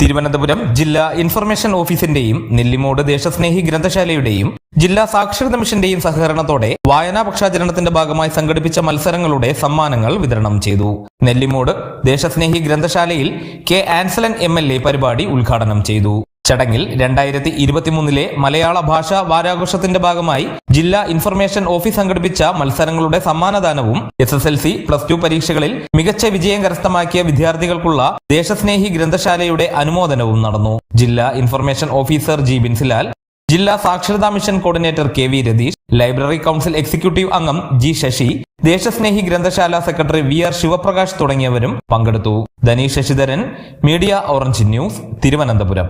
തിരുവനന്തപുരം ജില്ലാ ഇൻഫർമേഷൻ ഓഫീസിന്റെയും നെല്ലിമോട് ദേശസ്നേഹി ഗ്രന്ഥശാലയുടെയും ജില്ലാ സാക്ഷരത മിഷന്റെയും സഹകരണത്തോടെ വായനാ പക്ഷാചരണത്തിന്റെ ഭാഗമായി സംഘടിപ്പിച്ച മത്സരങ്ങളുടെ സമ്മാനങ്ങൾ വിതരണം ചെയ്തു. നെല്ലിമോട് ദേശസ്നേഹി ഗ്രന്ഥശാലയിൽ കെ ആൻസലൻ എം പരിപാടി ഉദ്ഘാടനം ചെയ്തു. ചടങ്ങിൽ രണ്ടായിരത്തി ഇരുപത്തിമൂന്നിലെ മലയാള ഭാഷാ വാരാഘോഷത്തിന്റെ ഭാഗമായി ജില്ലാ ഇൻഫർമേഷൻ ഓഫീസ് സംഘടിപ്പിച്ച മത്സരങ്ങളുടെ സമ്മാനദാനവും S S L C plus two പരീക്ഷകളിൽ മികച്ച വിജയം കരസ്ഥമാക്കിയ വിദ്യാർത്ഥികൾക്കുള്ള ദേശസ്നേഹി ഗ്രന്ഥശാലയുടെ അനുമോദനവും നടന്നു. ജില്ലാ ഇൻഫർമേഷൻ ഓഫീസർ ജി ബിൻസിലാൽ ജില്ലാ സാക്ഷരതാ mission coordinator K V Ratheesh library council executive അംഗം G Sasi Deshasnehi Granthashala secretary V R Sivaprakash തുടങ്ങിയവരും പങ്കെടുത്തു. Dhaneesh Sasidharan Media Orange News Thiruvananthapuram.